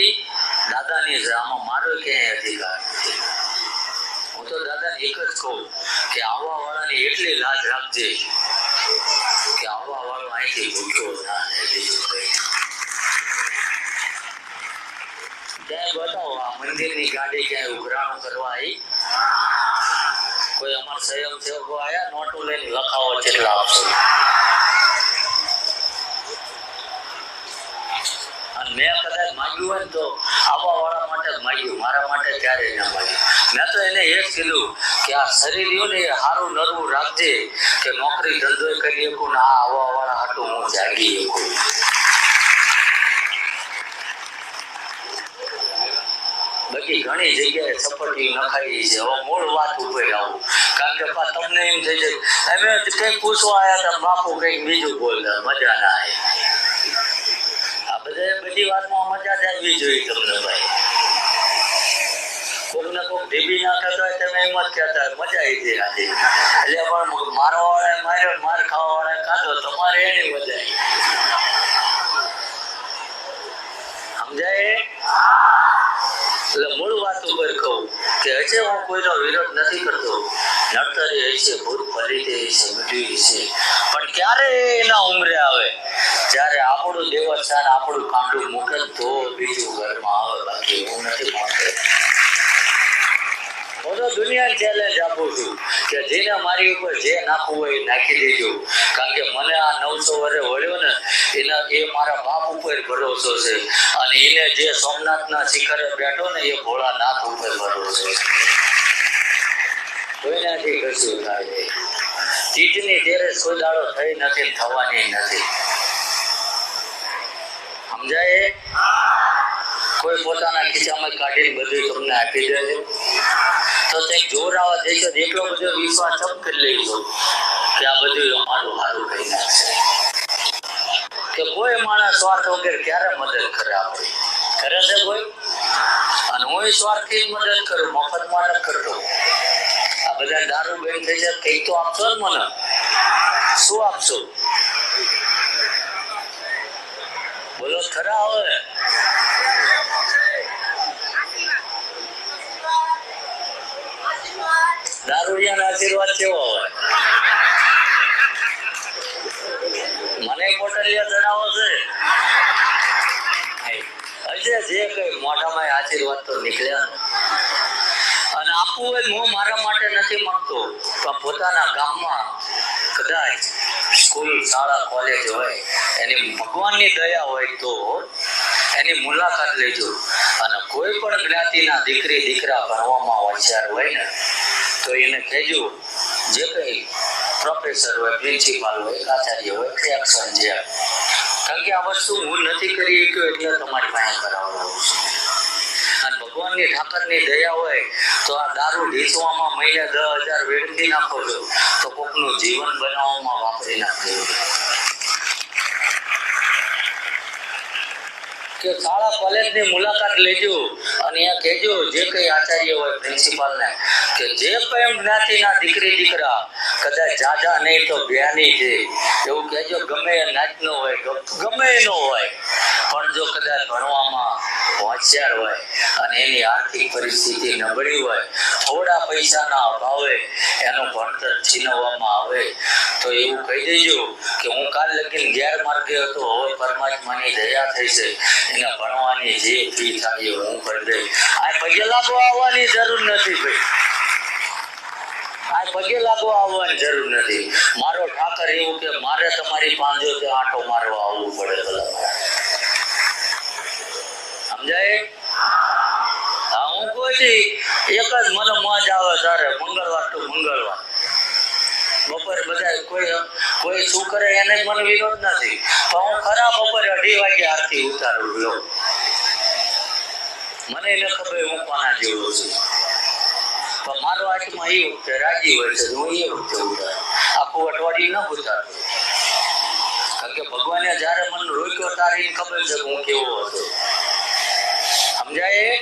હતી. દાદાની આમાં મારો ક્યાંય અધિકાર નથી. હું તો દાદાને એક જ કહું કે આવવા વાળાની એટલી લાજ રાખજે કે આવવા વાળો અહીંથી ભૂખ્યો ના બીજું કઈ ક્યાંય બતાવો, આ મંદિરની ગાડી ક્યાંય ઉઘરાણું કરવા આવી? કોઈ અમારા સ્વયંસેવકો આવ્યા? નોટો લઈને લખાવો જેટલા આપશો. મેં કદાચ માગ્યું હોય ને તો આવવા વાળા માટે માગ્યું. મારા માટે ત્યારે ના માગ્યું. મેં તો એને એ કીધું કે આ શરીર ને સારું નરવું રાખજે કે નોકરી ધંધો કરી શકું ને આ આવવા વાળા હાટું હું જાગી શકું. બાકી ઘણી જગ્યાએ સપટી નખાઈ છે. હવે મૂળ વાત ઉપર આવું. કારણ કે તમને એમ થઈ જાય, અમે કંઈક પૂછવા આવ્યા હતા બાપુ કંઈક બીજું બોલતા મજા ના આવી. બધા બધી વાતમાં મજા જ જોઈએ તમને ભાઈ. મૂળ વાત ઉપર કહું કે હજે હું કોઈનો વિરોધ નથી કરતો. નડતરી હશે ભૂત ફરી છે હશે પણ ક્યારે એના ઉમરે આવે? આપણું દેવસ્થાન આપણું કાંડું મૂકે તો બીજું ઘરમાં આવે, બાકી હું નથી માનતો. હું તો દુનિયા ચેલેન્જ આપું છું કે જેને મારી ઉપર જે નાખવું હોય નાખી દેજો. કારણ કે મને આ નવસો વર્ષે વળ્યો ને, એના એ મારા બાપ ઉપર ભરોસો છે. અને એને જે સોમનાથના શિખરે બેઠો ને, એ ભોળાનાથ ઉપર ભરોસો છે. કોઈનાથી કશું થાય ચીજની તેરે સોદાડો થઈ નથી થવાની નથી. સમજાય કોઈ પોતાના ખિસ્સામાં કાઢીને બધું તમને આપી દે તો તે જોરાવા દેશો એટલો બધો વિશ્વાસ ચમ કરી લઈશો કે આ બધું અમારું સારું થઈ નાખશે કે કોઈ માણસ સ્વાર્થ વગર ક્યારે મદદ કરે આપણે? કરે છે કોઈ? અને હું સ્વાર્થથી મદદ કરું, મફતમાં નથી કરતો. આ બધા દારૂ બેન થઈ જાય કઈ તો આપશો જ મને. શું આપશો? ખરા હવે દારૂડિયાના આશીર્વાદ કેવો હોય? મને કોટલિયા જણાવો છે. હજે જે કઈ મોઢામાં આશીર્વાદ તો નીકળ્યા અને આપવું હોય હું મારા માટે નથી માંગતો પણ પોતાના ગામમાં કદાચ સ્કૂલ, શાળા, કોલેજ હોય એની ભગવાનની દયા હોય તો એની મુલાકાત લેજો. અને કોઈ પણ જ્ઞાતિના દીકરી, દીકરા ભણવામાં હોશિયાર હોય ને, તો એને કહેજો, જે કંઈ પ્રોફેસર હોય પ્રિન્સિપાલ હોય, આચાર્ય હોય કે જે કારણ કે આ વસ્તુ હું નથી કરી શક્યો એટલે તમારી પાસે કરાવડાવું છું. અને ભગવાનની ઠાકરની દયા હોય તો આ દારૂ ઢીસવામાં મહિને દસ હજાર વેડફી નાખો છો, તો કોકનું જીવન બનાવવામાં વાપરી નાખજો. કે શાળા કોલેજની મુલાકાત લેજો અને અહીંયા કહેજો જે કંઈ આચાર્ય હોય પ્રિન્સિપાલને કે જે પણ જ્ઞાતિના દીકરી દીકરા કદાચ જાજા નહીં તો જ્ઞાની છે. એવું કહેજો ગમે એ નાચનો હોય ગમે એનો હોય. પણ જો કદાચ ભણવામાં હોશિયાર હોય અને એની આર્થિક પરિસ્થિતિ નબળી હોય, થોડા પૈસાના અભાવે એનું ભણતર છીનવવામાં આવે, તો એવું કહી દેજો કે હું કાલ લગીને ગેરમાર્ગે હતો, હવે પરમાત્માની દયા થઈ છે, એને ભણવાની જે ફી થાય હું કરી દઈશ. આ પગે લાગો આવવાની જરૂર નથી ભાઈ. આ પગે લાગો આવવાની જરૂર નથી. મારો ઠાકર એવું કે, મારે તમારી પાંજો આંટો મારવા આવવું પડે ભલા સમજાય? હા કોઈ દી એક જ મને મોજ આવે તારે, મંગળવાર તો મંગળવાર. બપોરે બધા કોઈ કોઈ શું કરે એને જ મને વિરોધ નથી. પણ હું ખરા બપોરે અઢી વાગે આરતી ઉતારું લો મને એને ખબર હું કોના જેવો છું. પણ મારો આટમાં એ વખતે રાજી હોય છે, હું એ વખતે ઉતારું. આખું અઠવાડિયું ન ઉતારતો કારણ કે ભગવાને જ્યારે મને રોક્યો તારે ખબર છે હું કેવો હતો. સમજાય